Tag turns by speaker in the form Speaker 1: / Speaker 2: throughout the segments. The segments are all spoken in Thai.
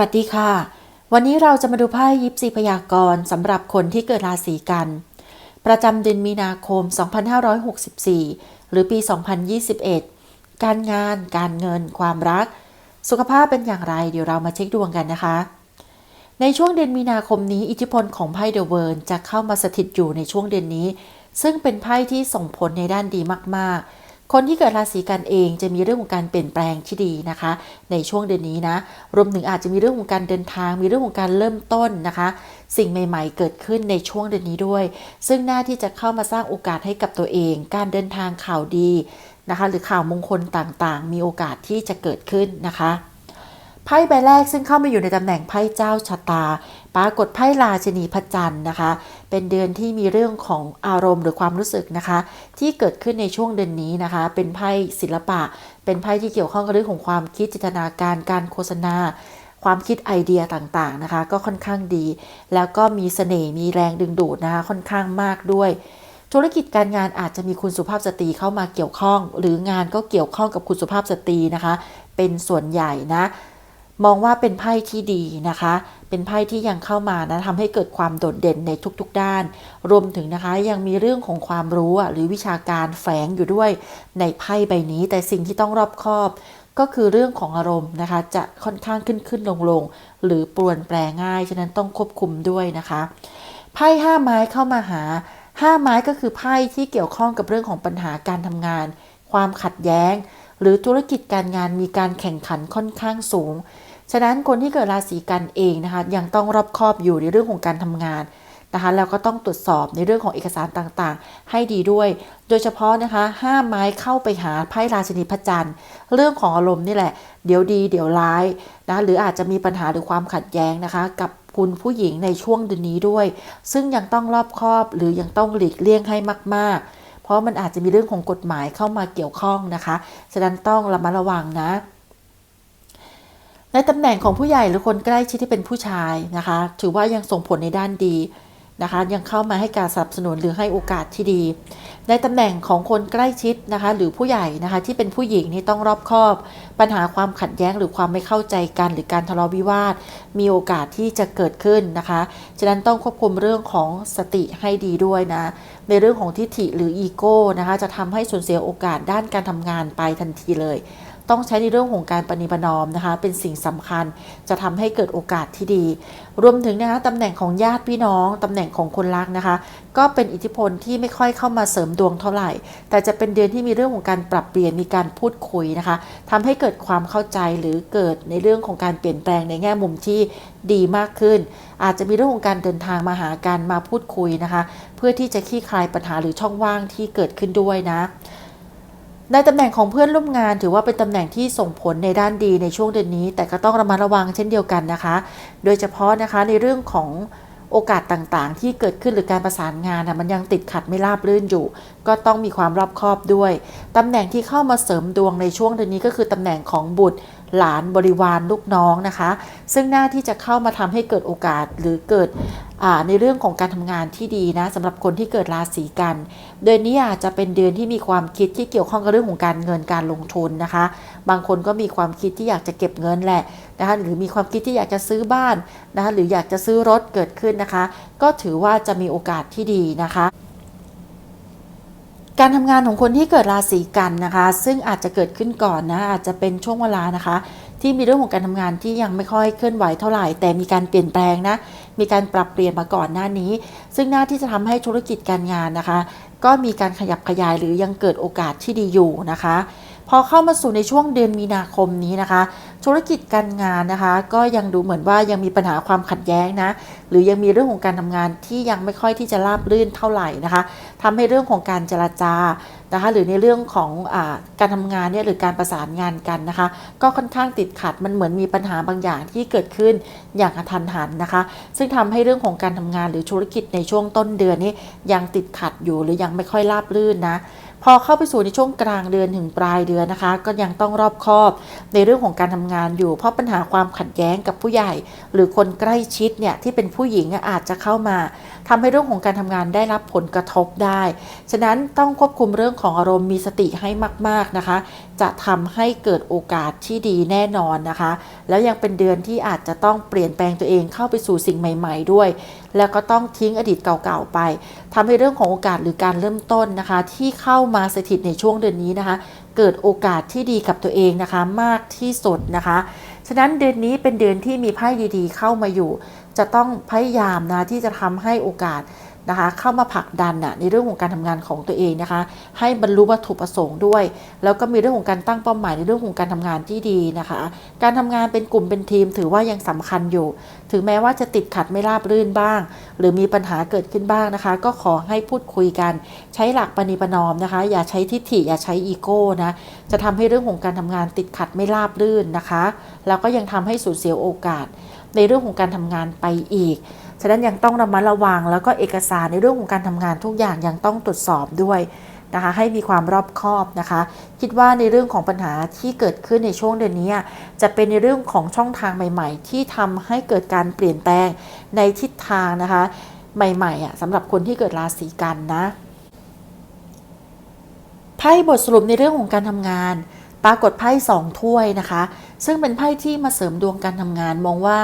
Speaker 1: สวัสดีค่ะ วันนี้เราจะมาดูไพ่ยิปซีพยากรณ์สำหรับคนที่เกิดราศีกัน ประจำเดือนมีนาคม 2564 หรือปี 2021 การงาน การเงิน ความรัก สุขภาพเป็นอย่างไร เดี๋ยวเรามาเช็คดวงกันนะคะ ในช่วงเดือนมีนาคมนี้อิทธิพลของไพ่เดอะเวิร์นจะเข้ามาสถิตอยู่ในช่วงเดือนนี้ ซึ่งเป็นไพ่ที่ส่งผลในด้านดีมากๆ คนที่เกิดราศีกันเองจะมีเรื่องของการเปลี่ยนแปลงที่ดีนะคะ ในช่วงเดือนนี้นะ รวมถึงอาจจะมีเรื่องของการเดินทาง มีเรื่องของการเริ่มต้นนะคะ สิ่งใหม่ ๆ เกิดขึ้นในช่วงเดือนนี้ด้วย ซึ่งหน้าที่จะเข้ามาสร้างโอกาสให้กับตัวเอง การเดินทางข่าวดีนะคะ หรือข่าวมงคลต่างๆ มีโอกาสที่จะเกิดขึ้นนะคะ ไพ่ใบแรกซึ่งเข้ามาอยู่ในตำแหน่งไพ่เจ้าชะตา ปรากฏไพ่ราชนีพระจันทร์นะคะ เป็นเดือนที่มีเรื่องของอารมณ์หรือความรู้สึกนะคะ ที่เกิดขึ้นในช่วงเดือนนี้นะคะ เป็นไพ่ศิลปะ เป็นไพ่ที่เกี่ยวข้องกับเรื่องของความคิดจินตนาการการโฆษณาความคิดไอเดียต่างๆนะคะ ก็ค่อนข้างดี แล้วก็มีเสน่ห์มีแรงดึงดูดนะคะค่อนข้างมากด้วย ธุรกิจการงานอาจจะมีคุณสุภาพสตรีเข้ามาเกี่ยวข้อง หรืองานก็เกี่ยวข้องกับคุณสุภาพสตรีนะคะ เป็นส่วนใหญ่นะ มองว่าเป็นไพ่ที่ดีนะคะ เป็นไพ่ที่ยังเข้ามานะทำให้เกิดความโดดเด่นในทุกๆด้าน รวมถึงนะคะยังมีเรื่องของความรู้หรือวิชาการแฝงอยู่ด้วยในไพ่ใบนี้ แต่สิ่งที่ต้องรอบคอบก็คือเรื่องของอารมณ์นะคะ จะค่อนข้างขึ้นขึ้นลงลงหรือปรวนแปรง่าย ฉะนั้นต้องควบคุมด้วยนะคะ ไพ่ห้าไม้เข้ามาหาห้าไม้ก็คือไพ่ที่เกี่ยวข้องกับเรื่องของปัญหาการทำงาน ความขัดแย้ง หรือธุรกิจการงานมีการแข่งขันค่อนข้างสูง ฉะนั้นคนที่เกิดราศีกันเองนะคะ ยังต้องรอบคอบอยู่ในเรื่องของการทำงานนะคะแล้วก็ต้องตรวจสอบในเรื่องของเอกสารต่างๆ ให้ดีด้วย โดยเฉพาะนะคะห้ามไม้เข้าไปหาไพ่ราชินีพระจันทร์ เรื่องของอารมณ์นี่แหละ เดี๋ยวดีเดี๋ยวร้ายนะหรืออาจจะมีปัญหาหรือความขัดแย้งนะคะ กับคุณผู้หญิงในช่วงเดือนนี้ด้วย ซึ่งยังต้องรอบคอบหรือยังต้องหลีกเลี่ยงให้มากๆ เพราะมันอาจจะมีเรื่องของกฎหมายเข้ามาเกี่ยวข้องนะคะฉะนั้นต้องระมัดระวังนะ ในตำแหน่งของผู้ใหญ่หรือคนใกล้ชิดที่เป็นผู้ชายนะคะ ถือว่ายังส่งผลในด้านดีนะคะ ยังเข้ามาให้การสนับสนุนหรือให้โอกาสที่ดี ในตำแหน่งของคนใกล้ชิดนะคะ หรือผู้ใหญ่นะคะที่เป็นผู้หญิงนี่ต้องรอบคอบ ปัญหาความขัดแย้งหรือความไม่เข้าใจกัน หรือการทะเลาะวิวาท มีโอกาสที่จะเกิดขึ้นนะคะฉะนั้นต้องควบคุมเรื่องของสติให้ดีด้วยนะในเรื่องของทิฐิหรืออีโก้นะคะจะทำให้สูญเสียโอกาสด้านการทำงานไปทันทีเลย ต้องใช้ในเรื่องของการปฏิบนอมนะคะ เป็นสิ่งสำคัญจะทำให้เกิดโอกาสที่ดี รวมถึงนะคะตำแหน่งของญาติพี่น้องตำแหน่งของคนรักนะคะ ก็เป็นอิทธิพลที่ไม่ค่อยเข้ามาเสริมดวงเท่าไหร่ แต่จะเป็นเดือนที่มีเรื่องของการปรับเปลี่ยนมีการพูดคุยนะคะทำให้เกิดความเข้าใจหรือเกิดในเรื่องของการเปลี่ยนแปลงในแง่มุมที่ดีมากขึ้น อาจจะมีเรื่องของการเดินทางมาหากันมาพูดคุยนะคะ เพื่อที่จะคลี่คลายปัญหาหรือช่องว่างที่เกิดขึ้นด้วยนะ ในตำแหน่งของเพื่อนร่วมงานถือว่าเป็นตำแหน่งที่ส่งผลในด้านดีในช่วงเดือนนี้ แต่ก็ต้องระมัดระวังเช่นเดียวกันนะคะ โดยเฉพาะนะคะในเรื่องของโอกาสต่างๆ ที่เกิดขึ้นหรือการประสานงานนะมันยังติดขัดไม่ราบรื่นอยู่ ก็ต้องมีความรอบคอบด้วยตำแหน่งที่เข้ามาเสริมดวงในช่วงเดือนนี้ก็คือตำแหน่งของบุตร หลานบริวารลูกน้องนะคะ ซึ่งหน้าที่จะเข้ามาทำให้เกิดโอกาสหรือเกิดในเรื่องของการทำงานที่ดีนะสำหรับคนที่เกิดราศีกัน เดือนนี้อาจจะเป็นเดือนที่มีความคิดที่เกี่ยวข้องกับเรื่องของการเงินการลงทุนนะคะ บางคนก็มีความคิดที่อยากจะเก็บเงินแหละนะคะหรือมีความคิดที่อยากจะซื้อบ้านนะคะหรืออยากจะซื้อรถเกิดขึ้นนะคะ ก็ถือว่าจะมีโอกาสที่ดีนะคะ การทำงานของคนที่เกิดราศีกันนะคะ ซึ่งอาจจะเกิดขึ้นก่อนนะอาจจะเป็นช่วงเวลานะคะ ที่มีเรื่องของการทำงานที่ยังไม่ค่อยเคลื่อนไหวเท่าไหร่ แต่มีการเปลี่ยนแปลงนะมีการปรับเปลี่ยนมาก่อนหน้านี้ ซึ่งหน้าที่จะทำให้ธุรกิจการงานนะคะ ก็มีการขยับขยายหรือยังเกิดโอกาสที่ดีอยู่นะคะ พอเข้ามาสู่ในช่วงเดือนมีนาคมนี้นะคะ ธุรกิจการงานนะคะ ก็ยังดูเหมือนว่ายังมีปัญหาความขัดแย้งนะหรือยังมีเรื่องของการทำงานที่ยังไม่ค่อยที่จะราบรื่นเท่าไหร่นะคะทำให้เรื่องของการเจรจานะคะหรือในเรื่องของอการทำงานเนี่ยหรือการประสานงานกันนะคะ ก็ค่อนข้างติดขัดมันเหมือนมีปัญหาบางอย่างที่เกิดขึ้นอย่างกระทันหันนะคะ ซึ่งทำให้เรื่องของการทำงานหรือธุรกิจในช่วงต้นเดือนนี้ยังติดขัดอยู่หรือยังไม่ค่อยราบรื่นนะ พอเข้าไปสู่ในช่วงกลางเดือนถึงปลายเดือนนะคะ ก็ยังต้องรอบคอบในเรื่องของการทำงานอยู่ เพราะปัญหาความขัดแย้งกับผู้ใหญ่ หรือคนใกล้ชิดเนี่ยที่เป็นผู้หญิงอาจจะเข้ามาทำให้เรื่องของการทำงานได้รับผลกระทบได้ ฉะนั้นต้องควบคุมเรื่องของอารมณ์มีสติให้มาก ๆนะคะ จะทำให้เกิดโอกาสที่ดีแน่นอนนะคะ แล้วยังเป็นเดือนที่อาจจะต้องเปลี่ยนแปลงตัวเองเข้าไปสู่สิ่งใหม่ ๆ ด้วย แล้วก็ต้องทิ้งอดีตเก่าๆไปทำให้เรื่องของโอกาสหรือการเริ่มต้นนะคะ ที่เข้ามาสถิตในช่วงเดือนนี้นะคะ เกิดโอกาสที่ดีกับตัวเองนะคะ มากที่สุดนะคะ ฉะนั้นเดือนนี้เป็นเดือนที่มีไพ่ดีๆ เข้ามาอยู่ จะต้องพยายามนะที่จะทำให้โอกาส นะคะเข้ามาผลักดันนะในเรื่องของการทำงานของตัวเองนะคะ ให้บรรลุวัตถุประสงค์ด้วย แล้วก็มีเรื่องของการตั้งเป้าหมายในเรื่องของการทำงานที่ดีนะคะ การทำงานเป็นกลุ่มเป็นทีมถือว่ายังสำคัญอยู่ ถึงแม้ว่าจะติดขัดไม่ราบรื่นบ้าง หรือมีปัญหาเกิดขึ้นบ้างนะคะ ก็ขอให้พูดคุยกัน ใช้หลักปณิประนอมนะคะ อย่าใช้ทิฐิอย่าใช้อีโก้นะจะทำให้เรื่องของการทำงานติดขัดไม่ราบรื่นนะคะ แล้วก็ยังทำให้สูญเสียโอกาส ในเรื่องของการทำงานไปอีก ฉะนั้นยังต้องระมัดระวัง แล้วก็เอกสารในเรื่องของการทำงานทุกอย่างยังต้องตรวจสอบด้วยนะคะให้มีความรอบคอบนะคะ คิดว่าในเรื่องของปัญหาที่เกิดขึ้นในช่วงเดือนนี้ จะเป็นในเรื่องของช่องทางใหม่ ๆ ที่ทำให้เกิดการเปลี่ยนแปลงในทิศทางนะคะ ใหม่ๆอะสำหรับคนที่เกิดราศีกันนะไพ่บทสรุปในเรื่องของการทำงาน ปรากฏไพ่สองถ้วยนะคะ ซึ่งเป็นไพ่ที่มาเสริมดวงการทำงานมองว่า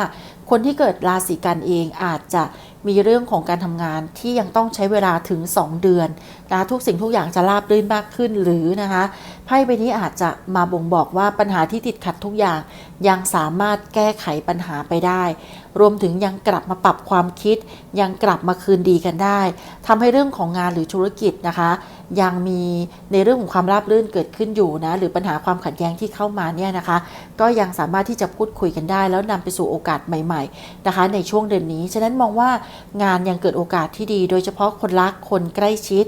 Speaker 1: คนที่เกิดราศีกันเองอาจจะมีเรื่องของการทำงานที่ยังต้องใช้เวลาถึง 2 เดือนนะทุกสิ่งทุกอย่างจะราบรื่นมากขึ้นหรือนะคะไพ่ใบนี้อาจจะมาบ่งบอกว่าปัญหาที่ติดขัดทุกอย่างยังสามารถแก้ไขปัญหาไปได้ รวมถึงยังกลับมาปรับความคิด ยังกลับมาคืนดีกันได้ทำให้เรื่องของงานหรือธุรกิจนะคะ ยังมีในเรื่องของความราบรื่นเกิดขึ้นอยู่นะหรือปัญหาความขัดแย้งที่เข้ามาเนี่ยนะคะ ก็ยังสามารถที่จะพูดคุยกันได้ แล้วนำไปสู่โอกาสใหม่ ๆนะคะ ในช่วงเดือนนี้ฉะนั้นมองว่างานยังเกิดโอกาสที่ดี โดยเฉพาะคนรักคนใกล้ชิด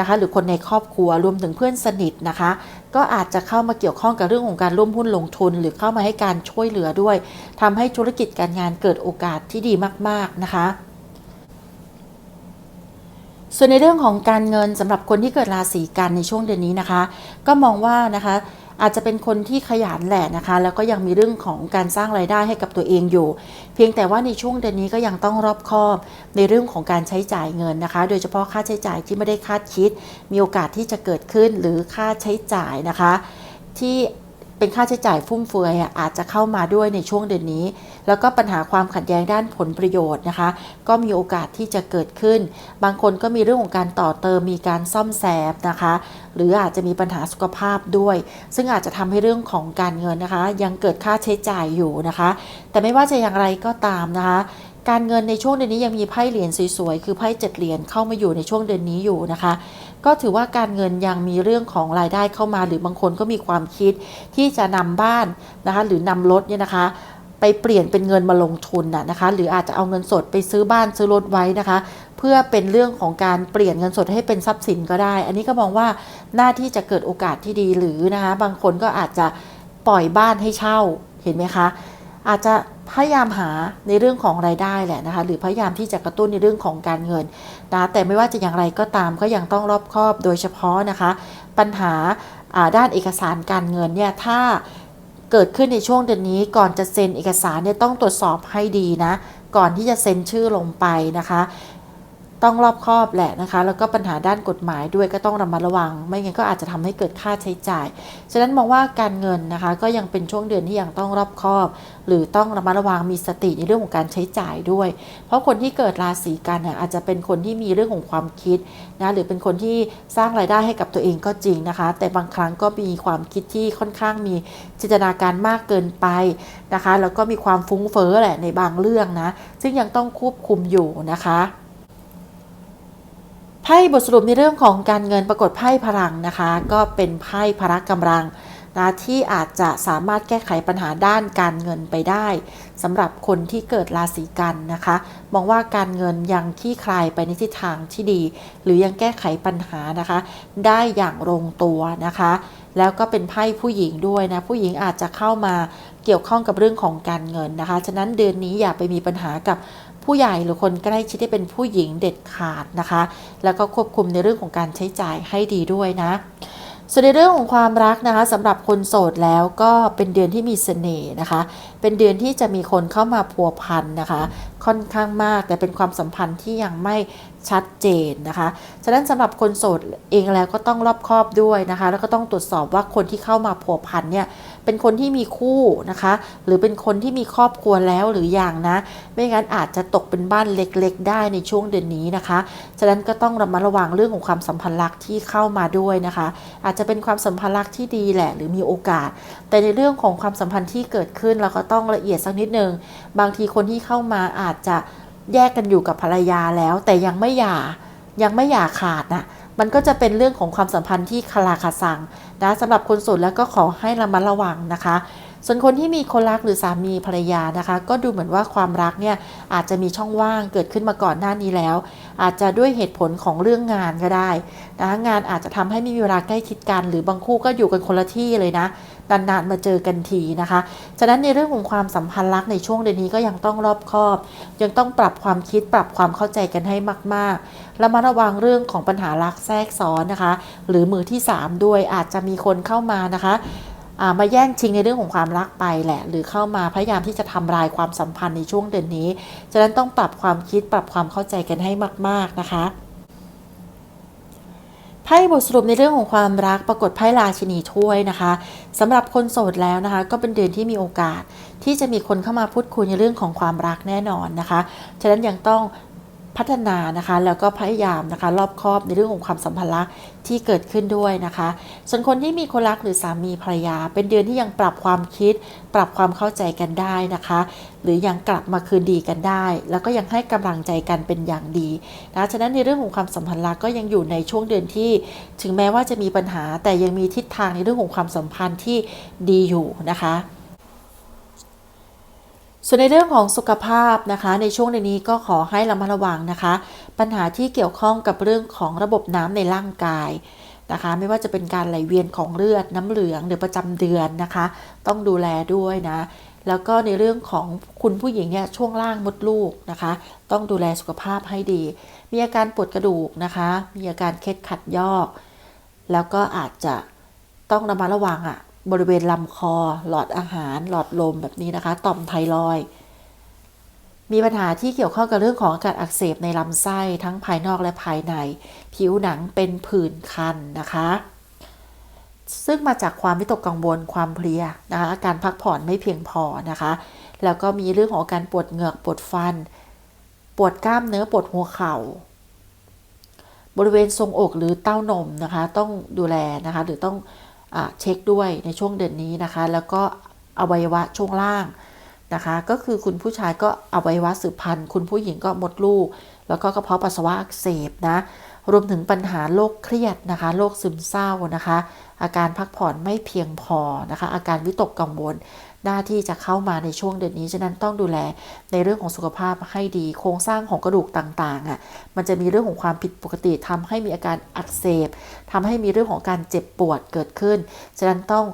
Speaker 1: นะคะ หรือคนในครอบครัวรวมถึงเพื่อนสนิทนะคะ ก็อาจจะเข้ามาเกี่ยวข้องกับเรื่องของการร่วมหุ้นลงทุน หรือเข้ามาให้การช่วยเหลือด้วยทำให้ธุรกิจการงานเกิดโอกาสที่ดีมาก ๆ นะคะส่วนในเรื่องของการเงินสำหรับคนที่เกิดราศีกันในช่วงเดือนนี้นะคะ ก็มองว่านะคะ อาจจะเป็นคนที่ขยันแหละนะคะ แล้วก็ยังมีเรื่องของการสร้างไรายได้ให้กับตัวเองอยู่ เพียงแต่ว่าในช่วงเดือนนี้ก็ยังต้องรอบคอบในเรื่องของการใช้จ่ายเงินนะคะ โดยเฉพาะค่าใช้จ่ายที่ไม่ได้คาดคิด มีโอกาสที่จะเกิดขึ้นหรือค่าใช้จ่ายนะคะ ที่ เป็นค่าใช้จ่ายฟุ่มเฟือยอาจจะเข้ามาด้วยในช่วงเดือนนี้ แล้วก็ปัญหาความขัดแย้งด้านผลประโยชน์นะคะ ก็มีโอกาสที่จะเกิดขึ้น บางคนก็มีเรื่องของการต่อเติมมีการซ่อมแซมนะคะ หรืออาจจะมีปัญหาสุขภาพด้วย ซึ่งอาจจะทำให้เรื่องของการเงินนะคะ ยังเกิดค่าใช้จ่ายอยู่นะคะ แต่ไม่ว่าจะอย่างไรก็ตามนะคะ การเงินในช่วงเดือนนี้ยังมีไพ่เหรียญสวยๆ คือไพ่เจ็ดเหรียญเข้ามาอยู่ในช่วงเดือนนี้อยู่นะคะ ก็ถือว่าการเงินยังมีเรื่องของรายได้เข้ามา หรือบางคนก็มีความคิดที่จะนำบ้านนะคะหรือนำรถเนี่ยนะคะไปเปลี่ยนเป็นเงินมาลงทุนน่ะนะคะ หรืออาจจะเอาเงินสดไปซื้อบ้านซื้อรถไว้นะคะ เพื่อเป็นเรื่องของการเปลี่ยนเงินสดให้เป็นทรัพย์สินก็ได้ อันนี้ก็มองว่าหน้าที่จะเกิดโอกาสที่ดีหรือนะคะ บางคนก็อาจจะปล่อยบ้านให้เช่าเห็นไหมคะ อาจจะ พยายามหาในเรื่องของรายได้แหละนะคะหรือพยายามที่จะกระตุ้นในเรื่องของการเงินนะแต่ไม่ว่าจะอย่างไรก็ตามก็ยังต้องรอบคอบโดยเฉพาะนะคะ ปัญหาด้านเอกสารการเงินเนี่ยถ้าเกิดขึ้นในช่วงเดือนนี้ก่อนจะเซ็นเอกสารเนี่ยต้องตรวจสอบให้ดีนะ ก่อนที่จะเซ็นชื่อลงไปนะคะ ต้องรอบคอบแหละนะคะ แล้วก็ปัญหาด้านกฎหมายด้วยก็ต้องระมัดระวัง ไม่งั้นก็อาจจะทำให้เกิดค่าใช้จ่าย ฉะนั้นมองว่าการเงินนะคะ ก็ยังเป็นช่วงเดือนที่ยังต้องรอบคอบ หรือต้องระมัดระวังมีสติในเรื่องของการใช้จ่ายด้วย เพราะคนที่เกิดราศีกันเนี่ยอาจจะเป็นคนที่มีเรื่องของความคิดนะหรือเป็นคนที่สร้างรายได้ให้กับตัวเองก็จริงนะคะ แต่บางครั้งก็มีความคิดที่ค่อนข้างมีจินตนาการมากเกินไปนะคะ แล้วก็มีความฟุ้งเฟ้อแหละในบางเรื่องนะ ซึ่งยังต้องควบคุมอยู่นะคะ ไพ่บทสรุปในเรื่องของการเงินปรากฏไพ่พลังนะคะ ก็เป็นไพ่พละกำลังนะที่อาจจะสามารถแก้ไขปัญหาด้านการเงินไปได้สำหรับคนที่เกิดราศีกันนะคะ มองว่าการเงินยังขี้คลายไปในทิศทางที่ดี หรือยังแก้ไขปัญหานะคะ ได้อย่างลงตัวนะคะ แล้วก็เป็นไพ่ผู้หญิงด้วยนะ ผู้หญิงอาจจะเข้ามาเกี่ยวข้องกับเรื่องของการเงินนะคะ ฉะนั้นเดือนนี้อย่าไปมีปัญหากับ ผู้ใหญ่หรือคนใกล้ชิดที่เป็นผู้หญิงเด็ดขาดนะคะ แล้วก็ควบคุมในเรื่องของการใช้จ่ายให้ดีด้วยนะส่วนในเรื่องของความรักนะคะสำหรับคนโสดแล้วก็เป็นเดือนที่มีเสน่ห์นะคะ เป็นเดือนที่จะมีคนเข้ามาพัวพันนะคะ ค่อนข้างมากแต่เป็นความสัมพันธ์ที่ยังไม่ ชัดเจนนะคะ ฉะนั้นสำหรับคนโสดเองแล้วก็ต้องรอบคอบด้วยนะคะ แล้วก็ต้องตรวจสอบว่าคนที่เข้ามาพัวพันเนี่ยเป็นคนที่มีคู่นะคะ หรือเป็นคนที่มีครอบครัวแล้วหรืออย่างนะ ไม่งั้นอาจจะตกเป็นบ้านเล็กๆ ได้ในช่วงเดือนนี้นะคะ ฉะนั้นก็ต้องระมัดระวังเรื่องของความสัมพันธ์รักที่เข้ามาด้วยนะคะ อาจจะเป็นความสัมพันธ์รักที่ดีแหละ หรือมีโอกาส แต่ในเรื่องของความสัมพันธ์ที่เกิดขึ้นเราก็ต้องละเอียดสักนิดนึงบางทีคนที่เข้ามาอาจจะ แยกกันอยู่กับภรรยาแล้ว แต่ยังไม่หย่ายังไม่หย่าขาดนะมันก็จะเป็นเรื่องของความสัมพันธ์ที่คลาคาซังนะสำหรับคนโสดแล้วก็ขอให้ระมัดระวังนะคะ ส่วนคนที่มีคนรักหรือสามีภรรยานะคะ ก็ดูเหมือนว่าความรักเนี่ยอาจจะมีช่องว่างเกิดขึ้นมาก่อนหน้านี้แล้ว อาจจะด้วยเหตุผลของเรื่องงานก็ได้นะคะงานอาจจะทำให้ม่มีเวลาใกล้ชิดกัน หรือบางคู่ก็อยู่กันคนละที่เลยนะนานๆมาเจอกันทีนะคะฉะนั้นในเรื่องของความสัมพันธ์รักในช่วงเดือนนี้ก็ยังต้องรอบคอบ ยังต้องปรับความคิดปรับความเข้าใจกันให้มากๆแล้วมาระวังเรื่องของปัญหารักแทรกซ้อนนะคะ หรือมือที่ 3 ด้วยอาจจะมีคนเข้ามานะคะ มาแย่งชิงในเรื่องของความรักไปแหละ หรือเข้ามาพยายามที่จะทำลายความสัมพันธ์ในช่วงเดือนนี้ ฉะนั้นต้องปรับความคิดปรับความเข้าใจกันให้มาก ๆนะคะไพ่บทสรุปในเรื่องของความรักปรากฏไพ่ราชินีถ้วยนะคะสำหรับคนโสดแล้วนะคะ ก็เป็นเดือนที่มีโอกาส ที่จะมีคนเข้ามาพูดคุยในเรื่องของความรักแน่นอนนะคะ ฉะนั้นยังต้อง พัฒนานะคะ แล้วก็พยายามนะคะ รอบคอบในเรื่องของความสัมพันธ์ที่เกิดขึ้นด้วยนะคะ ส่วนคนที่มีคนรักหรือสามีภรรยา เป็นเดือนที่ยังปรับความคิด ปรับความเข้าใจกันได้นะคะ หรือยังกลับมาคืนดีกันได้ แล้วก็ยังให้กำลังใจกันเป็นอย่างดีนะฉะนั้นในเรื่องของความสัมพันธ์รักก็ยังอยู่ในช่วงเดือนที่ ถึงแม้ว่าจะมีปัญหาแต่ยังมีทิศทางในเรื่องของความสัมพันธ์ที่ดีอยู่นะคะ ส่วนในเรื่องของสุขภาพนะคะ ในช่วงในนี้ก็ขอให้ระมัดระวังนะคะ ปัญหาที่เกี่ยวข้องกับเรื่องของระบบน้ำในร่างกายนะคะ ไม่ว่าจะเป็นการไหลเวียนของเลือดน้ำเหลืองหรือประจำเดือนนะคะ ต้องดูแลด้วยนะแล้วก็ในเรื่องของคุณผู้หญิงเนี่ยช่วงล่างมดลูกนะคะ ต้องดูแลสุขภาพให้ดี มีอาการปวดกระดูกนะคะ มีอาการเคล็ดขัดยอก แล้วก็อาจจะต้องระมัดระวังอะ่ะ บริเวณลำคอ หลอดอาหาร หลอดลมแบบนี้นะคะ ต่อมไทรอยมีปัญหาที่เกี่ยวข้องกับเรื่องของอาการอักเสบในลำไส้ทั้งภายนอกและภายใน ผิวหนังเป็นผื่นคันนะคะ ซึ่งมาจากความวิตกกังวลความเพลียนะคะอาการพักผ่อนไม่เพียงพอนะคะ แล้วก็มีเรื่องของการปวดเหงือกปวดฟัน ปวดกล้ามเนื้อปวดหัวเข่า บริเวณทรงอกหรือเต้านมนะคะ ต้องดูแลนะคะ หรือต้อง เช็คด้วยในช่วงเดือนนี้นะคะ แล้วก็อวัยวะช่วงล่างนะคะ ก็คือคุณผู้ชายก็อวัยวะสืบพันธุ์ คุณผู้หญิงก็มดลูก แล้วก็กระเพาะปัสสาวะอักเสบนะ รวมถึงปัญหาโรคเครียดนะคะโรคซึมเศร้านะคะ อาการพักผ่อนไม่เพียงพอนะคะ อาการวิตกกังวล หน้าที่จะเข้ามาในช่วงเดือนนี้ ฉะนั้นต้องดูแลในเรื่องของสุขภาพให้ดี โครงสร้างของกระดูกต่างๆอะ มันจะมีเรื่องของความผิดปกติทำให้มีอาการอักเสบทำให้มีเรื่องของการเจ็บปวดเกิดขึ้น ฉะนั้นต้อง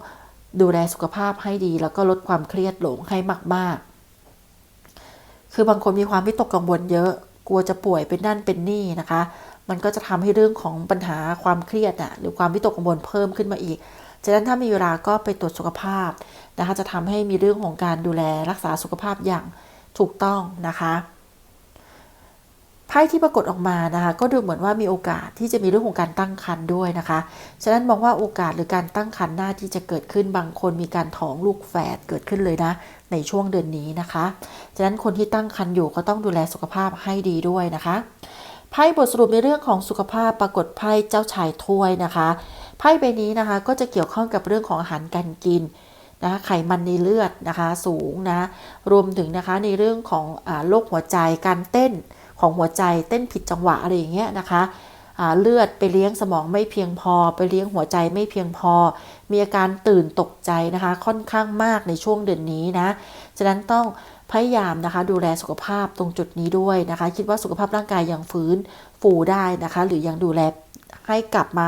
Speaker 1: ดูแลสุขภาพให้ดี แล้วก็ลดความเครียดหลงให้มาก ๆ คือบางคนมีความวิตกกังวลเยอะ กลัวจะป่วยเป็นนั่นเป็นนี่นะคะ มันก็จะทำให้เรื่องของปัญหาความเครียดอะหรือความวิตกกังวลเพิ่มขึ้นมาอีก ฉะนั้นถ้ามีเวลาก็ไปตรวจสุขภาพนะคะจะทำให้มีเรื่องของการดูแลรักษาสุขภาพอย่างถูกต้องนะคะไพ่ที่ปรากฏออกมานะคะก็ดูเหมือนว่ามีโอกาสที่จะมีเรื่องของการตั้งครรภ์ด้วยนะคะ ฉะนั้นมองว่าโอกาสหรือการตั้งครรภ์หน้าที่จะเกิดขึ้นบางคนมีการท้องลูกแฝดเกิดขึ้นเลยนะ ในช่วงเดือนนี้นะคะ ฉะนั้นคนที่ตั้งครรภ์อยู่ก็ต้องดูแลสุขภาพให้ดีด้วยนะคะไพ่บทสรุปในเรื่องของสุขภาพปรากฏไพ่เจ้าชายถ้วยนะคะ ไพ่ใบนี้นะคะก็จะเกี่ยวข้องกับเรื่องของอาหารการกินนะไขมันในเลือดนะคะสูงนะรวมถึงนะคะในเรื่องของโรคหัวใจการเต้นของหัวใจเต้นผิดจังหวะอะไรอย่างเงี้ยนะคะเลือดไปเลี้ยงสมองไม่เพียงพอ ไปเลี้ยงหัวใจไม่เพียงพอ มีอาการตื่นตกใจนะคะ ค่อนข้างมากในช่วงเดือนนี้นะฉะนั้นต้องพยายามนะคะ ดูแลสุขภาพตรงจุดนี้ด้วยนะคะ คิดว่าสุขภาพร่างกายยังฟื้นฟูได้นะคะ หรือยังดูแล ให้กลับมา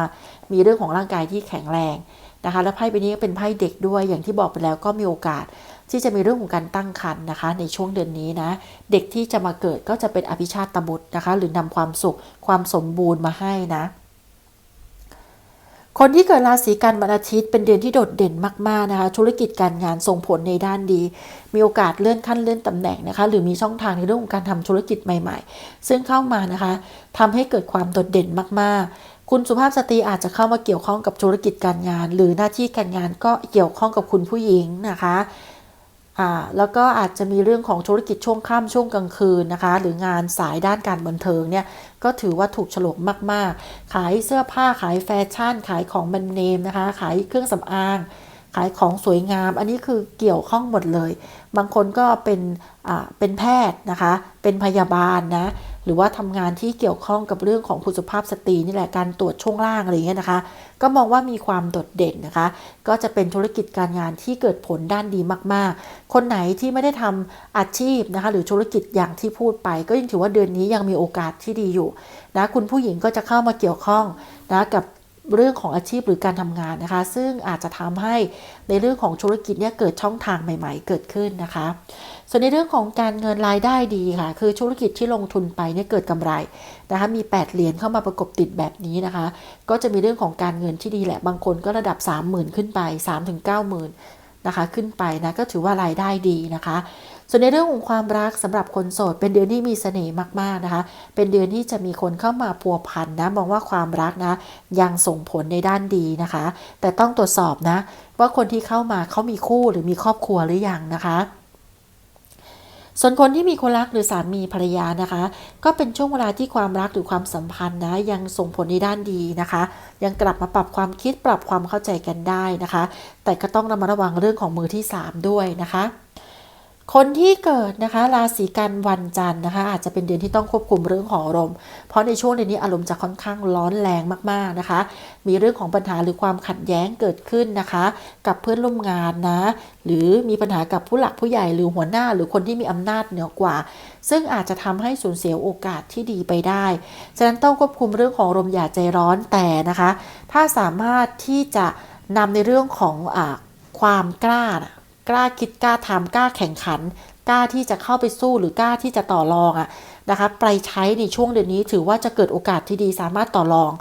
Speaker 1: มีเรื่องของร่างกายที่แข็งแรงนะคะ และไพ่ใบนี้ก็เป็นไพ่เด็กด้วยอย่างที่บอกไปแล้วก็มีโอกาสที่จะมีเรื่องของการตั้งครรภ์นะคะ ในช่วงเดือนนี้นะ เด็กที่จะมาเกิดก็จะเป็นอภิชาตบุตรนะคะ หรือนำความสุขความสมบูรณ์มาให้นะ คนที่เกิดราศีกันวันอาทิตย์เป็นเดือนที่โดดเด่นมากๆนะคะ ธุรกิจการงานส่งผลในด้านดี มีโอกาสเลื่อนขั้นเลื่อนตำแหน่งนะคะ หรือมีช่องทางในเรื่องของการทำธุรกิจใหม่ ๆ ซึ่งเข้ามานะคะทำให้เกิดความโดดเด่นมากๆ คุณสุภาพสตรีอาจจะเข้ามาเกี่ยวข้องกับธุรกิจการงาน หรือหน้าที่การงานก็เกี่ยวข้องกับคุณผู้หญิงนะคะอ่าแล้วก็อาจจะมีเรื่องของธุรกิจช่วงค่ำช่วงกลางคืนนะคะ หรืองานสายด้านการบันเทิงเนี่ยก็ถือว่าถูกฉลกมาก ๆ ขายเสื้อผ้าขายแฟชั่น ขายของแบรนด์เนมนะคะ ขายเครื่องสำอาง ขายของสวยงาม อันนี้คือเกี่ยวข้องหมดเลย บางคนก็เป็นอ่าเป็นแพทย์นะคะ เป็นพยาบาลนะ หรือว่าทำงานที่เกี่ยวข้องกับเรื่องของคุณสุภาพสตรีนี่แหละ การตรวจช่วงล่างอะไรเงี้ยนะคะ ก็มองว่ามีความโดดเด่นนะคะ ก็จะเป็นธุรกิจการงานที่เกิดผลด้านดีมาก ๆ คนไหนที่ไม่ได้ทำอาชีพนะคะ หรือธุรกิจอย่างที่พูดไป ก็ยังถือว่าเดือนนี้ยังมีโอกาสที่ดีอยู่นะ คุณผู้หญิงก็จะเข้ามาเกี่ยวข้องนะกับ เรื่องของอาชีพหรือการทำงานนะคะ ซึ่งอาจจะทำให้ในเรื่องของธุรกิจเนี่ยเกิดช่องทางใหม่ ๆ เกิดขึ้นนะคะ ส่วนในเรื่องของการเงินรายได้ดีค่ะ คือธุรกิจที่ลงทุนไปเนี่ยเกิดกำไรนะคะมี 8 เหรียญเข้ามาประกบติดแบบนี้นะคะ ก็จะมีเรื่องของการเงินที่ดีแหละบางคนก็ระดับ 30,000 ขึ้นไป 3-90,000นะคะขึ้นไปนะก็ถือว่ารายได้ดีนะคะ ส่วนในเรื่องของความรักสำหรับคนโสด เป็นเดือนที่มีเสน่ห์มากๆนะคะ เป็นเดือนที่จะมีคนเข้ามาพัวพันนะมองว่าความรักนะยังส่งผลในด้านดีนะคะ แต่ต้องตรวจสอบนะ ว่าคนที่เข้ามาเขามีคู่หรือมีครอบครัวหรือยังนะคะส่วนคนที่มีคนรักหรือสามีภรรยานะคะ ก็เป็นช่วงเวลาที่ความรักหรือความสัมพันธ์นะยังส่งผลในด้านดีนะคะ ยังกลับมาปรับความคิดปรับความเข้าใจกันได้นะคะ แต่ก็ต้องระมัดระวังเรื่องของมือที่ 3 ด้วยนะคะ คนที่เกิดนะคะราศีกันวันจันทร์นะคะ อาจจะเป็นเดือนที่ต้องควบคุมเรื่องของอารมณ์ เพราะในช่วงเดือนนี้อารมณ์จะค่อนข้างร้อนแรงมากๆนะคะ มีเรื่องของปัญหาหรือความขัดแย้งเกิดขึ้นนะคะ กับเพื่อนร่วมงานนะ หรือมีปัญหากับผู้หลักผู้ใหญ่หรือหัวหน้า หรือคนที่มีอำนาจเหนือกว่า ซึ่งอาจจะทำให้สูญเสียโอกาสที่ดีไปได้ ฉะนั้นต้องควบคุมเรื่องของอารมณ์อย่าใจร้อนแต่นะคะ ถ้าสามารถที่จะนำในเรื่องของอความกล้านะ กล้าคิดกล้าทำกล้าแข่งขัน กล้าที่จะเข้าไปสู้หรือกล้าที่จะต่อรองอะนะคะไปใช้ในช่วงเดือนนี้ถือว่าจะเกิดโอกาสที่ดีสามารถต่อรอง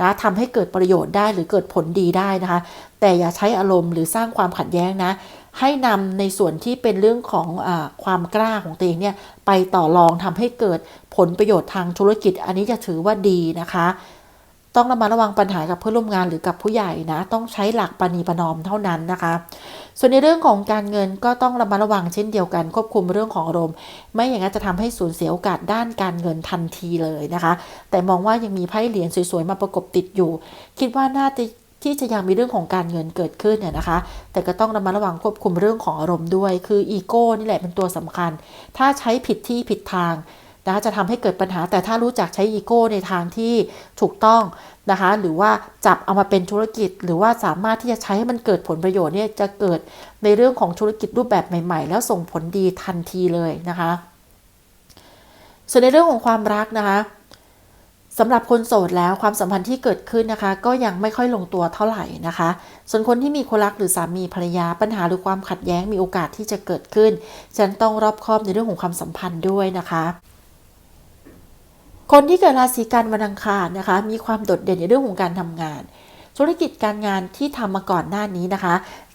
Speaker 1: นะทำให้เกิดประโยชน์ได้หรือเกิดผลดีได้นะคะ แต่อย่าใช้อารมณ์หรือสร้างความขัดแย้งนะ ให้นำในส่วนที่เป็นเรื่องของอความกล้าของตัวเองเนี่ยไปต่อรองทำให้เกิดผลประโยชน์ทางธุรกิจ อันนี้จะถือว่าดีนะคะ ต้องระมัดระวังปัญหากับเพื่อนร่วมงานหรือกับผู้ใหญ่นะ ต้องใช้หลักปณีประนอมเท่านั้นนะคะ ส่วนในเรื่องของการเงินก็ต้องระมัดระวังเช่นเดียวกัน ควบคุมเรื่องของอารมณ์ ไม่อย่างนั้นจะทำให้สูญเสียโอกาสด้านการเงินทันทีเลยนะคะ แต่มองว่ายังมีไพ่เหรียญสวยๆมาประกบติดอยู่ คิดว่าน่าจะที่จะยังมีเรื่องของการเงินเกิดขึ้นเนี่ยนะคะ แต่ก็ต้องระมัดระวังควบคุมเรื่องของอารมณ์ด้วย คืออีโก้นี่แหละเป็นตัวสำคัญ ถ้าใช้ผิดที่ผิดทาง นะคะจะทำให้เกิดปัญหาแต่ถ้ารู้จักใช้อีโก้ในทางที่ถูกต้องนะคะหรือว่าจับเอามาเป็นธุรกิจ หรือว่าสามารถที่จะใช้ให้มันเกิดผลประโยชน์เนี่ยจะเกิดในเรื่องของธุรกิจรูปแบบใหม่ ๆ แล้วส่งผลดีทันทีเลยนะคะส่วนในเรื่องของความรักนะคะสำหรับคนโสดแล้วความสัมพันธ์ที่เกิดขึ้นนะคะ ก็ยังไม่ค่อยลงตัวเท่าไหร่นะคะ ส่วนคนที่มีคนรักหรือสามีภรรยาปัญหาหรือความขัดแย้งมีโอกาสที่จะเกิดขึ้นฉะนันต้องรอบคอบในเรื่องของความสัมพันธ์ด้วยนะคะ คนที่เกิดราศีกันวันอังคารนะคะ มีความโดดเด่นในเรื่องของการทำงาน ธุรกิจการงานที่ทำมาก่อนหน้านี้นะคะ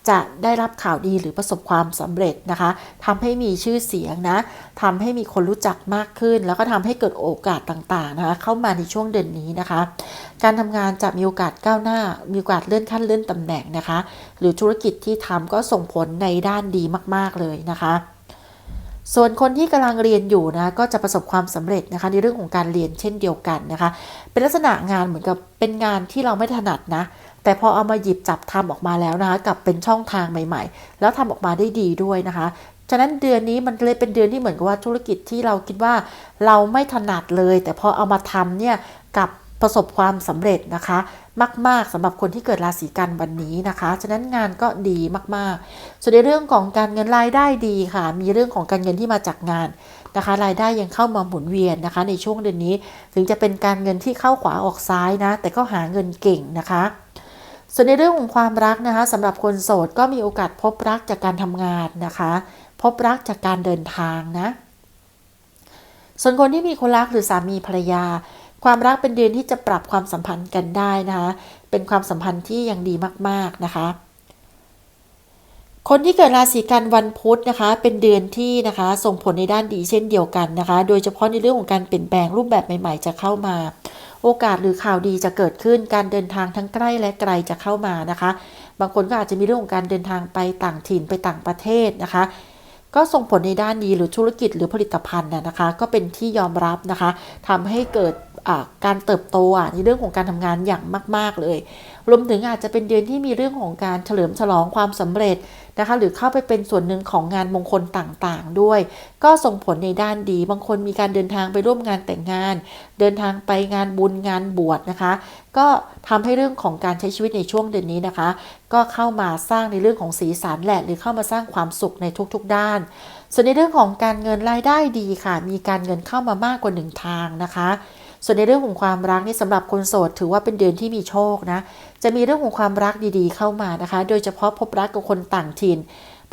Speaker 1: จะได้รับข่าวดีหรือประสบความสำเร็จนะคะทำให้มีชื่อเสียงนะทำให้มีคนรู้จักมากขึ้น แล้วก็ทำให้เกิดโอกาสต่างๆนะคะ เข้ามาในช่วงเดือนนี้นะคะ การทำงานจะมีโอกาสก้าวหน้า มีโอกาสเลื่อนขั้นเลื่อนตำแหน่งนะคะ หรือธุรกิจที่ทำก็ส่งผลในด้านดีมาก ๆเลยนะคะ ส่วนคนที่กำลังเรียนอยู่นะก็จะประสบความสำเร็จนะคะในเรื่องของการเรียนเช่นเดียวกันนะคะ เป็นลักษณะงานเหมือนกับเป็นงานที่เราไม่ถนัดนะ แต่พอเอามาหยิบจับทำออกมาแล้วนะคะกับเป็นช่องทางใหม่ ๆ แล้วทำออกมาได้ดีด้วยนะคะฉะนั้นเดือนนี้มันเลยเป็นเดือนที่เหมือนกับว่าธุรกิจที่เราคิดว่าเราไม่ถนัดเลย แต่พอเอามาทำเนี่ยกับ ประสบความสำเร็จนะคะ มาก ๆสำหรับคนที่เกิดราศีกันวันนี้นะคะ ฉะนั้นงานก็ดีมากๆ ส่วนในเรื่องของการเงินรายได้ดีค่ะ มีเรื่องของการเงินที่มาจากงานนะคะ รายได้ยังเข้ามาหมุนเวียนนะคะ ในช่วงเดือนนี้ ถึงจะเป็นการเงินที่เข้าขวาออกซ้ายนะ แต่ก็หาเงินเก่งนะคะส่วนในเรื่องของความรักนะคะสำหรับคนโสดก็มีโอกาสพบรักจากการทำงานนะคะ พบรักจากการเดินทางนะ ส่วนคนที่มีคนรักหรือสามีภรรยา ความรักเป็นเดือนที่จะปรับความสัมพันธ์กันได้นะคะ เป็นความสัมพันธ์ที่ยังดีมาก ๆ นะคะ คนที่เกิดราศีกันวันพุธนะคะ เป็นเดือนที่นะคะ ส่งผลในด้านดีเช่นเดียวกันนะคะ โดยเฉพาะในเรื่องของการเปลี่ยนแปลงรูปแบบใหม่ ๆ จะเข้ามา โอกาสหรือข่าวดีจะเกิดขึ้น การเดินทางทั้งใกล้และไกลจะเข้ามานะคะ บางคนก็อาจจะมีเรื่องของการเดินทางไปต่างถิ่นไปต่างประเทศนะคะก็ส่งผลในด้านดีหรือธุรกิจหรือผลิตภัณฑ์น่ะนะคะ ก็เป็นที่ยอมรับนะคะทำให้เกิด การเติบโตในเรื่องของการทำงานอย่างมาก ๆ เลย รวมถึงอาจจะเป็นเดือนที่มีเรื่องของการเฉลิมฉลองความสำเร็จนะคะ หรือเข้าไปเป็นส่วนหนึ่งของงานมงคลต่างๆ ด้วย ก็ส่งผลในด้านดี บางคนมีการเดินทางไปร่วมงานแต่งงาน เดินทางไปงานบุญงานบวชนะคะ ก็ทำให้เรื่องของการใช้ชีวิตในช่วงเดือนนี้นะคะ ก็เข้ามาสร้างในเรื่องของสีสันแหละ หรือเข้ามาสร้างความสุขในทุกๆ ด้าน ส่วนในเรื่องของการเงินรายได้ดีค่ะ มีการเงินเข้ามามากกว่าหนึ่งทางนะคะ ส่วนในเรื่องของความรักนี่สำหรับคนโสดถือว่าเป็นเดือนที่มีโชคนะ จะมีเรื่องของความรักดีๆเข้ามานะคะ โดยเฉพาะพบรักกับคนต่างถิ่น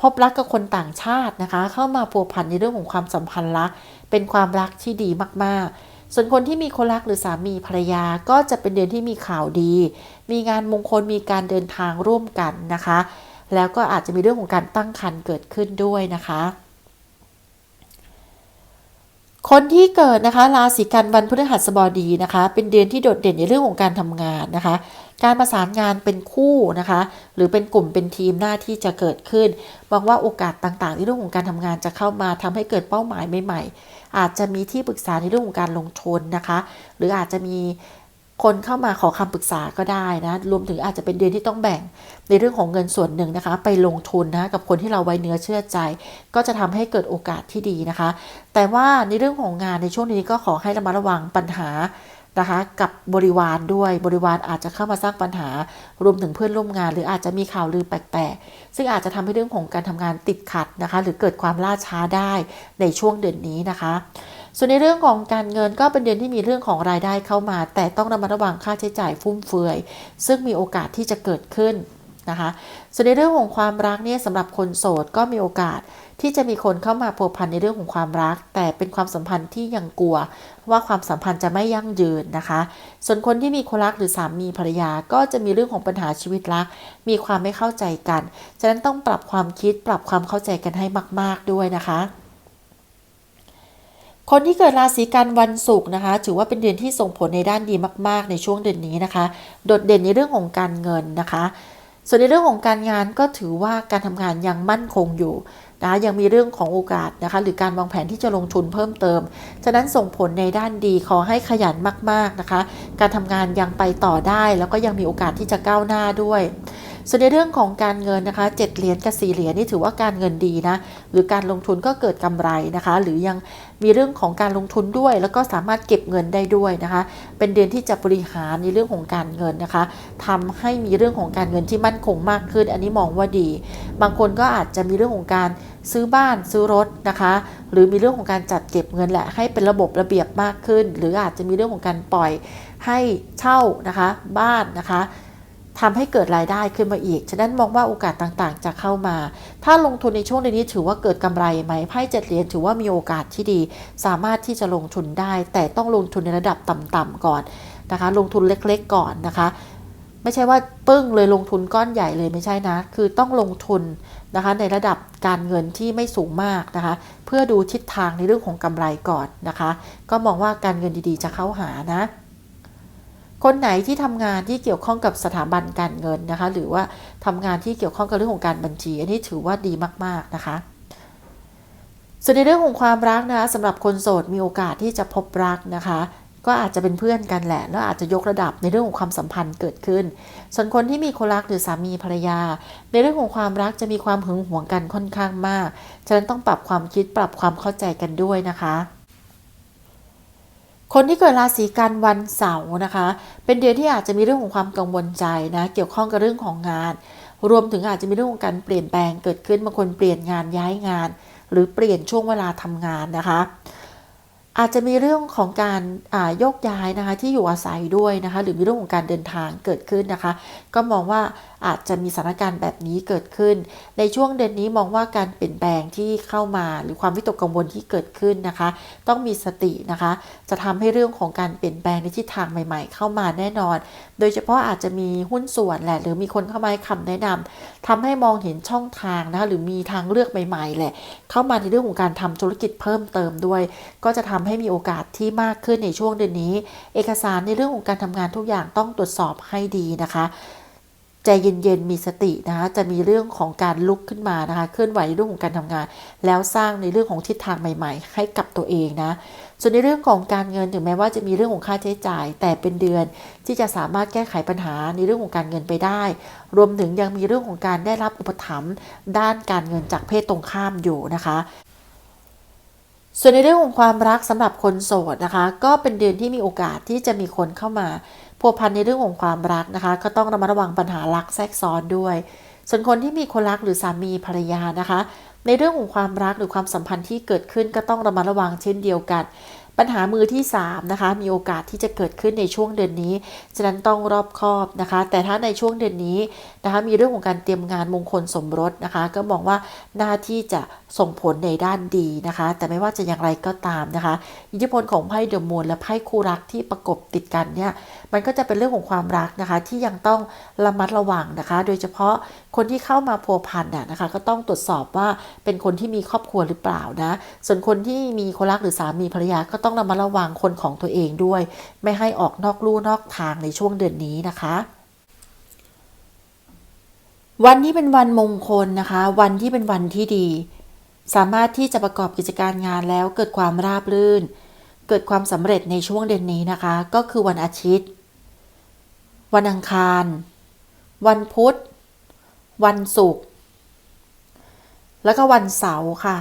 Speaker 1: พบรักกับคนต่างชาตินะคะ เข้ามาพัวพันในเรื่องของความสัมพันธ์รัก เป็นความรักที่ดีมากๆส่วนคนที่มีคนรักหรือสามีภรรยาก็จะเป็นเดือนที่มีข่าวดี มีงานมงคล มีการเดินทางร่วมกันนะคะ แล้วก็อาจจะมีเรื่องของการตั้งครรภ์เกิดขึ้นด้วยนะคะ คนที่เกิดนะคะราศีกันวันพฤหัสบดีนะคะ เป็นเดือนที่โดดเด่นในเรื่องของการทำงานนะคะ การประสานงานเป็นคู่นะคะ หรือเป็นกลุ่มเป็นทีมหน้าที่จะเกิดขึ้นหวังว่าโอกาสต่างๆ ในเรื่องของการทำงานจะเข้ามาทำให้เกิดเป้าหมายใหม่ๆอาจจะมีที่ปรึกษาในเรื่องของการลงทุนนะคะ หรืออาจจะมี คนเข้ามาขอคำปรึกษาก็ได้นะรวมถึงอาจจะเป็นเดือนที่ต้องแบ่งในเรื่องของเงินส่วนหนึ่งนะคะ ไปลงทุนนะกับคนที่เราไว้เนื้อเชื่อใจ ก็จะทำให้เกิดโอกาสที่ดีนะคะ แต่ว่าในเรื่องของงานในช่วงนี้ก็ขอให้ระมัดระวังปัญหานะคะกับบริวารด้วยบริวารอาจจะเข้ามาสร้างปัญหารวมถึงเพื่อนร่วมงาน หรืออาจจะมีข่าวลือแปลกๆ ซึ่งอาจจะทำให้เรื่องของการทำงานติดขัดนะคะ หรือเกิดความล่าช้าได้ในช่วงเดือนนี้นะคะ ส่วนในเรื่องของการเงินก็เป็นเดือนที่มีเรื่องของรายได้เข้ามา แต่ต้องระมัดระวังค่าใช้จ่ายฟุ่มเฟือย ซึ่งมีโอกาสที่จะเกิดขึ้นนะคะส่วนในเรื่องของความรักเนี่ยสำหรับคนโสดก็มีโอกาสที่จะมีคนเข้ามาพัวพันในเรื่องของความรัก แต่เป็นความสัมพันธ์ที่ยังกลัว ว่าความสัมพันธ์จะไม่ยั่งยืนนะคะ ส่วนคนที่มีคนรักหรือสามีภรรยาก็จะมีเรื่องของปัญหาชีวิตรัก มีความไม่เข้าใจกัน ฉะนั้นต้องปรับความคิดปรับความเข้าใจกันให้มาก ๆด้วยนะคะ คนที่เกิดราศีกันวันศุกร์นะคะ ถือว่าเป็นเดือนที่ส่งผลในด้านดีมาก ๆ ในช่วงเดือนนี้นะคะ โดดเด่นในเรื่องของการเงินนะคะ ส่วนในเรื่องของการงานก็ถือว่าการทำงานยังมั่นคงอยู่นะยังมีเรื่องของโอกาสนะคะ หรือการวางแผนที่จะลงทุนเพิ่มเติม ฉะนั้นส่งผลในด้านดีขอให้ขยันมากๆนะคะ การทำงานยังไปต่อได้ แล้วก็ยังมีโอกาสที่จะก้าวหน้าด้วย ส่วนในเรื่องของการเงินนะคะเจ็ดเหรียญกับสี่เหรียญนี่ถือว่าการเงินดีนะ หรือการลงทุนก็เกิดกำไรนะคะ หรือยัง มีเรื่องของการลงทุนด้วย แล้วก็สามารถเก็บเงินได้ด้วยนะคะ เป็นเดือนที่จะบริหารในเรื่องของการเงินนะคะทำให้มีเรื่องของการเงินที่มั่นคงมากขึ้น อันนี้มองว่าดี บางคนก็อาจจะมีเรื่องของการซื้อบ้านซื้อรถนะคะ หรือมีเรื่องของการจัดเก็บเงินแหละให้เป็นระบบระเบียบมากขึ้น หรืออาจจะมีเรื่องของการปล่อยให้เช่านะคะ บ้านนะคะ ทำให้เกิดรายได้ขึ้นมาอีก ฉะนั้นมองว่าโอกาสต่างๆ จะเข้ามา ถ้าลงทุนในช่วงนี้ถือว่าเกิดกำไรไหม ไพ่เจ็ดเหรียญถือว่ามีโอกาสที่ดี สามารถที่จะลงทุนได้ แต่ต้องลงทุนในระดับต่ำๆก่อนนะคะ ลงทุนเล็กๆก่อนนะคะ ไม่ใช่ว่าปึ้งเลยลงทุนก้อนใหญ่เลยไม่ใช่นะ คือต้องลงทุนนะคะในระดับการเงินที่ไม่สูงมากนะคะ เพื่อดูทิศทางในเรื่องของกำไรก่อนนะคะ ก็มองว่าการเงินดีๆ จะเข้าหานะ คนไหนที่ทำงานที่เกี่ยวข้องกับสถาบันการเงินนะคะ หรือว่าทำงานที่เกี่ยวข้องกับเรื่องของการบัญชี อันนี้ถือว่าดีมาก ๆ นะคะส่วนในเรื่องของความรักนะคะสำหรับคนโสดมีโอกาสที่จะพบรักนะคะ ก็อาจจะเป็นเพื่อนกันแหละ แล้วอาจจะยกระดับในเรื่องของความสัมพันธ์เกิดขึ้น ส่วนคนที่มีคนรักหรือสามีภรรยา ในเรื่องของความรักจะมีความหึงหวงกันค่อนข้างมาก ฉะนั้นต้องปรับความคิดปรับความเข้าใจกันด้วยนะคะ คนที่เกิดราศีกันวันเสาร์นะคะ เป็นเดือนที่อาจจะมีเรื่องของความกังวลใจนะเกี่ยวข้องกับเรื่องของงาน รวมถึงอาจจะมีเรื่องของการเปลี่ยนแปลงเกิดขึ้นบางคนเปลี่ยนงานย้ายงาน หรือเปลี่ยนช่วงเวลาทำงานนะคะ อาจจะมีเรื่องของการโยกย้ายนะคะที่อยู่อาศัยด้วยนะคะหรือมีเรื่องของการเดินทางเกิดขึ้นนะคะ ก็มองว่าอาจจะมีสถานการณ์แบบนี้เกิดขึ้น ในช่วงเดือนนี้มองว่าการเปลี่ยนแปลงที่เข้ามา หรือความวิตกกังวลที่เกิดขึ้นนะคะ ต้องมีสตินะคะ จะทำให้เรื่องของการเปลี่ยนแปลงในทิศทางใหม่ ๆ เข้ามาแน่นอน โดยเฉพาะอาจจะมีหุ้นส่วนแหละหรือมีคนเข้ามาให้คำแนะนำทำให้มองเห็นช่องทางนะคะหรือมีทางเลือกใหม่ๆแหละเข้ามาในเรื่องของการทำธุรกิจเพิ่มเติมด้วย ก็จะทำให้มีโอกาสที่มากขึ้นในช่วงเดือนนี้ เอกสารในเรื่องของการทำงานทุกอย่างต้องตรวจสอบให้ดีนะคะใจเย็นๆ มีสตินะคะจะมีเรื่องของการลุกขึ้นมานะคะเคลื่อนไหวในเรื่องของการทำงาน แล้วสร้างในเรื่องของทิศทางใหม่ ๆ ให้กับตัวเองนะ ส่วนในเรื่องของการเงินถึงแม้ว่าจะมีเรื่องของค่าใช้จ่าย แต่เป็นเดือนที่จะสามารถแก้ไขปัญหาในเรื่องของการเงินไปได้ รวมถึงยังมีเรื่องของการได้รับอุปถัมภ์ด้านการเงินจากเพศตรงข้ามอยู่นะคะ ส่วนในเรื่องของความรักสำหรับคนโสดนะคะ ก็เป็นเดือนที่มีโอกาสที่จะมีคนเข้ามาพัวพันในเรื่องของความรักนะคะ ก็ต้องระมัดระวังปัญหารักแทรกซ้อนด้วย ส่วนคนที่มีคนรักหรือสามีภรรยานะคะ ในเรื่องของความรักหรือความสัมพันธ์ที่เกิดขึ้นก็ต้องระมัดระวังเช่นเดียวกัน ปัญหามือที่3นะคะมีโอกาสที่จะเกิดขึ้นในช่วงเดือนนี้ ฉะนั้นต้องรอบคอบนะคะ แต่ถ้าในช่วงเดือนนี้นะคะมีเรื่องของการเตรียมงานมงคลสมรสนะคะ ก็มองว่าหน้าที่จะส่งผลในด้านดีนะคะ แต่ไม่ว่าจะอย่างไรก็ตามนะคะ อิทธิพลของไพ่เดอะมูนและไพ่คู่รักที่ประกบติดกันเนี่ยมันก็จะเป็นเรื่องของความรักนะคะที่ยังต้องระมัดระวังนะคะ โดยเฉพาะ คนที่เข้ามาพัวพันน่ะนะคะ ก็ต้องตรวจสอบว่าเป็นคนที่มีครอบครัวหรือเปล่านะ ส่วนคนที่มีคนรักหรือสามีภรรยาก็ต้องระมัดระวังคนของตัวเองด้วย ไม่ให้ออกนอกลู่นอกทางในช่วงเดือนนี้นะคะวันที่เป็นวันมงคลนะคะ วันที่เป็นวันที่ดี สามารถที่จะประกอบกิจการงานแล้วเกิดความราบรื่น เกิดความสำเร็จในช่วงเดือนนี้นะคะ ก็คือวันอาทิตย์ วันอังคาร วันพุธ วันศุกร์แล้วก็วันเสาร์ค่ะ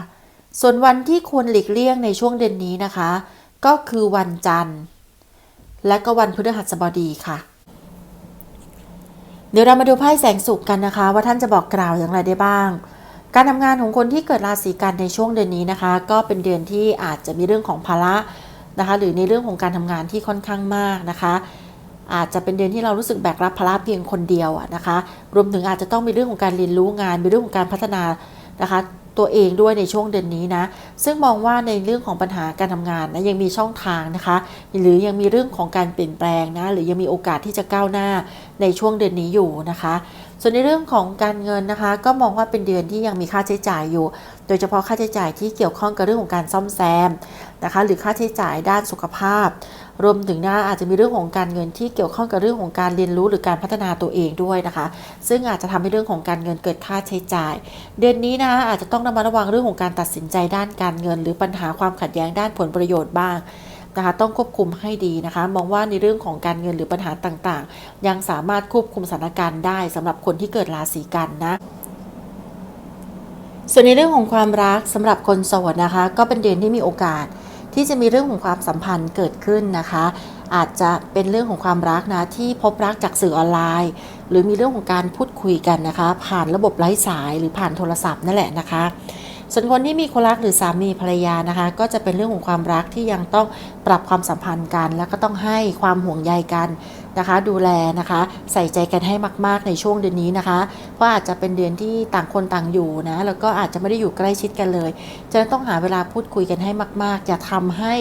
Speaker 1: ส่วนวันที่ควรหลีกเลี่ยงในช่วงเดือนนี้นะคะ ก็คือวันจันทร์ และก็วันพฤหัสบดีค่ะ เดี๋ยวเรามาดูไพ่แสงสุขกันนะคะ ว่าท่านจะบอกกล่าวอย่างไรได้บ้าง การทำงานของคนที่เกิดราศีกันในช่วงเดือนนี้นะคะ ก็เป็นเดือนที่อาจจะมีเรื่องของภาระนะคะ หรือในเรื่องของการทำงานที่ค่อนข้างมากนะคะ อาจจะเป็นเดือนที่เรารู้สึกแบกรับภาระเพียงคนเดียวนะคะ รวมถึงอาจจะต้องมีเรื่องของการเรียนรู้งาน มีเรื่องของการพัฒนานะคะ ตัวเองด้วยในช่วงเดือนนี้นะ ซึ่งมองว่าในเรื่องของปัญหาการทำงานนะยังมีช่องทางนะคะ หรือยังมีเรื่องของการเปลี่ยนแปลงนะ หรือยังมีโอกาสที่จะก้าวหน้าในช่วงเดือนนี้อยู่นะคะ ส่วนในเรื่องของการเงินนะคะ ก็มองว่าเป็นเดือนที่ยังมีค่าใช้จ่ายอยู่ โดยเฉพาะค่าใช้จ่ายที่เกี่ยวข้องกับเรื่องของการซ่อมแซมนะคะ หรือค่าใช้จ่ายด้านสุขภาพ รวมถึงนะอาจจะมีเรื่องของการเงินที่เกี่ยวข้องกับเรื่องของการเรียนรู้หรือการพัฒนาตัวเองด้วยนะคะ ซึ่งอาจจะทำให้เรื่องของการเงินเกิดค่าใช้จ่าย เดือนนี้นะอาจจะต้องระมัดระวังเรื่องของการตัดสินใจด้านการเงิน หรือปัญหาความขัดแย้งด้านผลประโยชน์บ้างนะคะต้องควบคุมให้ดีนะคะ มองว่าในเรื่องของการเงินหรือปัญหาต่างๆ ยังสามารถควบคุมสถานการณ์ได้สำหรับคนที่เกิดราศีกันนะส่วนในเรื่องของความรักสำหรับคนโสดนะคะ ก็เป็นเดือนที่มีโอกาส ที่จะมีเรื่องของความสัมพันธ์เกิดขึ้นนะคะ อาจจะเป็นเรื่องของความรักนะที่พบรักจากสื่อออนไลน์ หรือมีเรื่องของการพูดคุยกันนะคะ ผ่านระบบไร้สายหรือผ่านโทรศัพท์นั่นแหละนะคะส่วนคนที่มีคนรักหรือสามีภรรยานะคะ ก็จะเป็นเรื่องของความรักที่ยังต้องปรับความสัมพันธ์กัน แล้วก็ต้องให้ความห่วงใยกัน นะคะ ดูแลนะคะ ใส่ใจกันให้มาก ๆ ในช่วงเดือนนี้นะคะเพราะอาจจะเป็นเดือนที่ต่างคนต่างอยู่นะแล้วก็อาจจะไม่ได้อยู่ใกล้ชิดกันเลยจะต้องหาเวลาพูดคุยกันให้มาก ๆ อย่าทำให้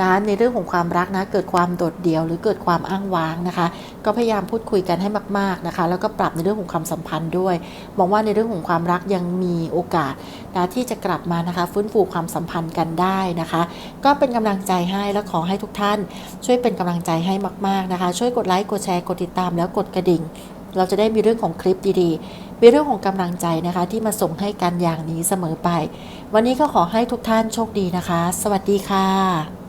Speaker 1: นะในเรื่องของความรักนะ เกิดความโดดเดี่ยว หรือเกิดความอ้างว้างนะคะ ก็พยายามพูดคุยกันให้มาก ๆนะคะ แล้วก็ปรับในเรื่องของความสัมพันธ์ด้วยมองว่าในเรื่องของความรักยังมีโอกาสนะที่จะกลับมานะคะ ฟื้นฟูความสัมพันธ์กันได้นะคะ ก็เป็นกำลังใจให้และขอให้ทุกท่าน ช่วยเป็นกำลังใจให้มาก ๆนะคะ ช่วยกดลค์ กดแชร์ กดติดตามแล้วกดกระดิ่ง เราจะได้มีเรื่องของคลิปดีๆ มีเรื่องของกำลังใจนะคะ ที่มาส่งให้กันอย่างนี้เสมอไป วันนี้ก็ขอให้ทุกท่านโชคดีนะคะ สวัสดีค่ะ